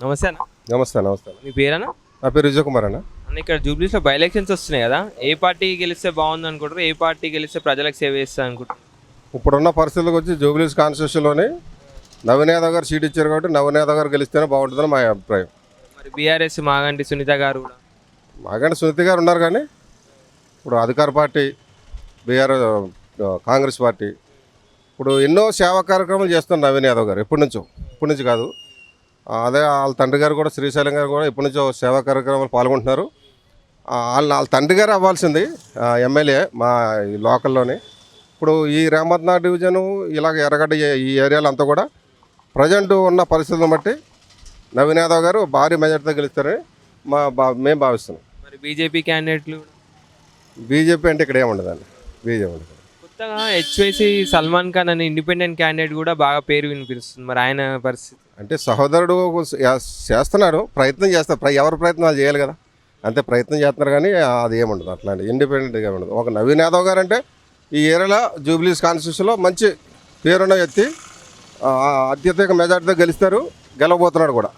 నమస్తే అన్న. నమస్తే నమస్తే. మీ పేరేనా నా పేరు విజయ్ కుమార్ అన్న. అన్న ఇక్కడ జూబ్లీస్లో బై ఎలక్షన్స్ వస్తున్నాయి కదా. ఏ పార్టీ గెలిస్తే బాగుంది అనుకుంటారు? ఏ పార్టీ గెలిస్తే ప్రజలకు సేవ చేస్తారు అనుకుంటారు? ఇప్పుడున్న పరిస్థితులకు వచ్చి జూబ్లీస్ కాన్స్టిట్యూషన్లోని నవీన్ యాదవ్ గారు సీట్ ఇచ్చారు కాబట్టి నవీన్ యాదవ్ గారు గెలిస్తేనే బాగుంటుందని మా అభిప్రాయం. మరి బీఆర్ఎస్ మాగంటి సునీత గారు కూడా? మాగంటి సునీతి గారు ఉన్నారు కానీ ఇప్పుడు అధికార పార్టీ బీఆర్ కాంగ్రెస్ పార్టీ. ఇప్పుడు ఎన్నో సేవా కార్యక్రమాలు చేస్తున్నారు నవీన్ యాదవ్ గారు ఎప్పటి నుంచో? ఇప్పటి నుంచి కాదు. అదే వాళ్ళ తండ్రి గారు కూడా శ్రీశైలం గారు కూడా ఎప్పటి నుంచో సేవా కార్యక్రమాలు పాల్గొంటున్నారు. వాళ్ళ వాళ్ళ తండ్రి గారు అవ్వాల్సింది ఎమ్మెల్యే మా ఈ లోకల్లోని. ఇప్పుడు ఈ రేమత్నాథ్ డివిజను ఇలాగ ఎర్రగడ్డ ఈ- ఏరియాలో అంతా కూడా ప్రజెంట్ ఉన్న పరిస్థితులను బట్టి నవీన్ యాదవ్ గారు భారీ మెజార్టీతో గెలుస్తారని మా బా మేము భావిస్తున్నాం. మరి బీజేపీ క్యాండిడేట్లు? బీజేపీ అంటే ఇక్కడ ఏముండదండి. బీజేపీ ఉండదు కొత్తగా హెచ్వైసి సల్మాన్ ఖాన్ అనే ఇండిపెండెంట్ క్యాండిడేట్ కూడా బాగా పేరు వినిపిస్తుంది మరి ఆయన పరిస్థితి. అంటే సహోదరుడు చేస్తున్నాడు ప్రయత్నం చేస్తారు ఎవరు ప్రయత్నం వాళ్ళు చేయాలి కదా? అంతే ప్రయత్నం చేస్తున్నారు కానీ అది ఏముండదు. అట్లాంటి ఇండిపెండెంట్గా ఉండదు. ఒక నవీన్ యాదవ్ గారు అంటే ఈ ఏరియాలో జూబ్లీస్ కాన్స్టిట్యూషన్లో మంచి పేరున్న వ్యక్తి అత్యధిక మెజార్టీతో గెలుస్తారు గెలవబోతున్నాడు కూడా.